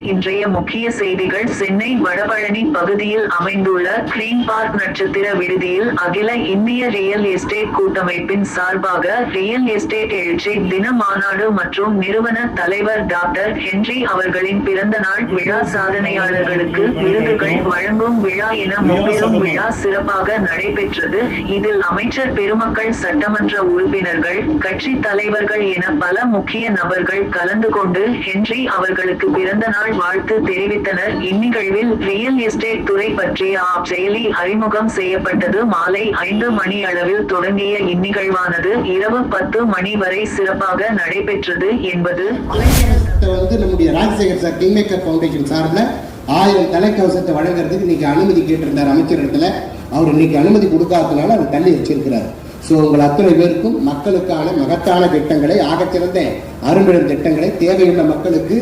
இன்றைய முக்கிய செய்திகள் சென்னை வடபழனி பகுதியில் அமைந்துள்ள கிரீன் பார்க் நட்சத்திர விடுதியில் அகில இந்திய ரியல் எஸ்டேட் கூட்டமைப்பின் சார்பாக ரியல் எஸ்டேட் எழுச்சி தின மாநாடு மற்றும் நிறுவன தலைவர் டாக்டர் ஹென்றி அவர்களின் பிறந்த நாள் விழா சாதனையாளர்களுக்கு விருதுகள் வழங்கும் விழா என முப்பெரும் விழா சிறப்பாக நடைபெற்றது. இதில் அமைச்சர் பெருமக்கள் சட்டமன்ற உறுப்பினர்கள் கட்சி தலைவர்கள் என பல முக்கிய நபர்கள் கலந்து கொண்டு ஹென்றி அவர்களுக்கு பிறந்த நாள் வாழ்த்து தெரிவித்தனர். இந்நிகழ்வில் ரியல் எஸ்டேட் துறை பற்றிய ஆப் செயலி அறிமுகம் செய்யப்பட்டது. மாலை ஐந்து மணி அளவில் தொடங்கிய இந்நிகழ்வானது இரவு பத்து மணி வரை சிறப்பாக நடைபெற்றது என்பது வந்து நம்முடைய ராஜசேகர் சார் கிங்மேக்கர் ஃபவுண்டேஷன் சார்பில் ஆயிரம் தலைக்கவசத்தை வழங்குறதுக்கு இன்னைக்கு அனுமதி கேட்டிருந்தார் அமைச்சரிடத்துல. அவர் இன்னைக்கு அனுமதி கொடுக்காததுனால அவர் தள்ளி வச்சிருக்கிறார். ஸோ உங்கள் அத்தனை பேருக்கும் மக்களுக்கான மகத்தான திட்டங்களை ஆகச்சிறந்த அரும்பிடம் திட்டங்களை தேவையுள்ள மக்களுக்கு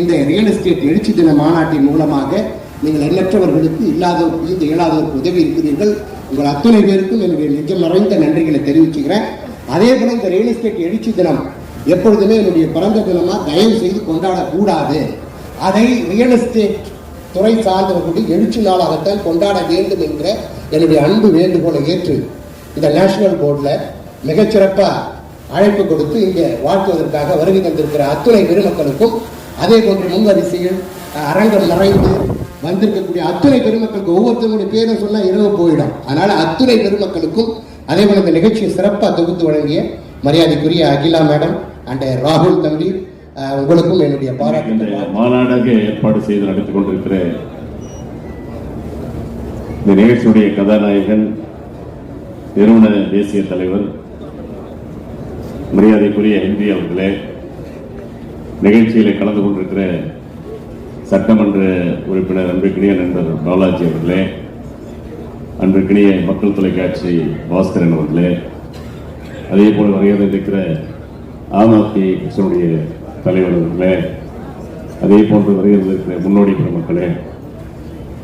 இந்த ரியல் எஸ்டேட் எழுச்சி தின மாநாட்டின் மூலமாக நீங்கள் எண்ணற்றவர்களுக்கு இல்லாதவருக்கு இந்த இயலாதவருக்கு உதவி இருக்கிறீர்கள். உங்கள் அத்தனை பேருக்கும் என்னுடைய நிஜம் மறைந்த நன்றிகளை தெரிவிச்சுக்கிறேன். அதே போல இந்த ரியல் எஸ்டேட் எழுச்சி தினம் எப்பொழுதுமே என்னுடைய பிறந்த தினமா தயவு செய்து கொண்டாடக்கூடாது. அதை ரியல் எஸ்டேட் துறை சார்ந்தவர்களுடைய எழுச்சி நாளாகத்தான் கொண்டாட வேண்டும் என்கிற என்னுடைய அன்பு வேண்டுகோளை ஏற்று இந்த நேஷனல் போர்டில் மிகச்சிறப்பாக அழைப்பு கொடுத்து இங்கே வாழ்த்துவதற்காக வருகை தந்திருக்கிற அத்துணை பெருமக்களுக்கும் அதே போன்று முன்வரிசையில் அரங்கம் நிறைந்து வந்திருக்கக்கூடிய அத்துணை பெருமக்களுக்கு ஒவ்வொருத்தருடைய பேரை சொன்னால் இரவு போயிடும். அதனால அத்துணை பெருமக்களுக்கும் அதே போல இந்த நிகழ்ச்சியை சிறப்பாக தொகுத்து வழங்கிய மரியாதைக்குரிய அகிலா மேடம் அண்ட் ராகுல் தம்பி உங்களுக்கும் என்னுடைய பாராட்டு மாநாடாக ஏற்பாடு செய்து நடத்திக் கொண்டிருக்கிற இந்த நிகழ்ச்சியுடைய கதாநாயகன் நிறுவன தேசிய தலைவர் மரியாதைக்குரிய ஹிந்தி அவர்களே நிகழ்ச்சியில் கலந்து கொண்டிருக்கிற சட்டமன்ற உறுப்பினர் அன்பிற்கினிய நண்பர் பாலாஜி அவர்களே அன்பிற்கினிய மக்கள் தொலைக்காட்சி பாஸ்கரன் அவர்களே அதே போல் வருகிறது இருக்கிற ஆம் ஆத்மி கட்சியினுடைய தலைவர் அவர்களே அதே போன்று வருகிறது இருக்கிற முன்னோடி பெருமக்களே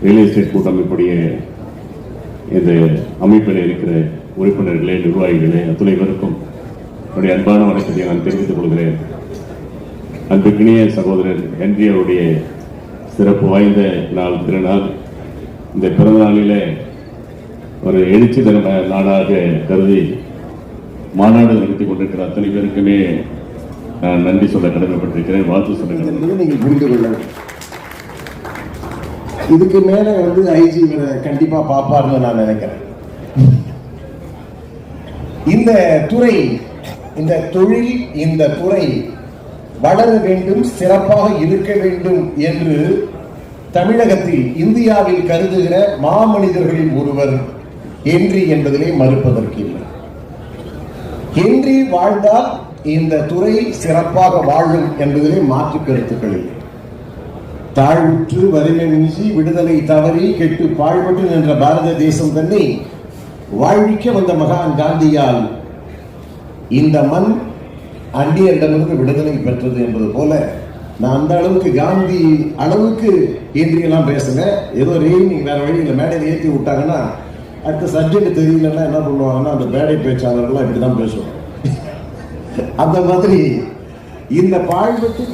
ரியல் எஸ்டேட் கூட்டமைப்புடைய இந்த அமைப்பில் இருக்கிற உறுப்பினர்களே நிர்வாகிகளே அத்துணைவருக்கும் என்னுடைய அன்பான வணக்கத்தை நான் தெரிவித்துக் கொள்கிறேன். அன்பிற்கினிய சகோதரர் ஹென்ரியருடைய சிறப்பு வாய்ந்த நாள் திருநாள். இந்த பிறந்தநாளில ஒரு எழுச்சி தர நாடாக கருதி மாநாடு நடத்தி கொண்டிருக்கிற அத்தனை பேருக்குமே நான் நன்றி சொல்ல கடமைப்பட்டிருக்கிறேன் வாழ்த்து சொல்ல கடமை புரிந்து கொள்ள இதுக்கு மேல வந்து ஐஜி கண்டிப்பா பாப்பாருன்னு நான் நினைக்கிறேன். இந்த துறை இந்த தொழில் இந்த துறை வளர வேண்டும் சிறப்பாக இருக்க வேண்டும் என்று தமிழகத்தில் இந்தியாவில் கருதுகிற மாமனிதர்களில் ஒருவர் என்றி என்பதிலே மறுப்பதற்கு இல்லை. ஹென்றி வாழ்ந்தால் இந்த துறை சிறப்பாக வாழும் என்பதிலே மாற்று கருத்துக்கள் இல்லை. தாழ்வுற்று வறுமை மிஞ்சி விடுதலை தவறி கெட்டு பாழ்பட்டு நின்ற பாரத தேசம் தன்னை வாழ்விக்க வந்த மகான் காந்தியால் இந்த மண் அந்நியரிடமிருந்து விடுதலை பெற்றது என்பது போல நான் அந்த அளவுக்கு காந்தி அளவுக்கு ஏந்திரியெல்லாம் பேசல ஏதோ ரெய்னிங் வேற வழியில் மேடையில் ஏற்றி விட்டாங்கன்னா அடுத்த சப்ஜெக்ட் தெரியலன்னா என்ன பண்ணுவாங்கன்னா அந்த மேடை பேச்சாளர்கள்லாம் இப்படி தான் பேசுவாங்க. அந்த மாதிரி இந்த பாழ்பட்டு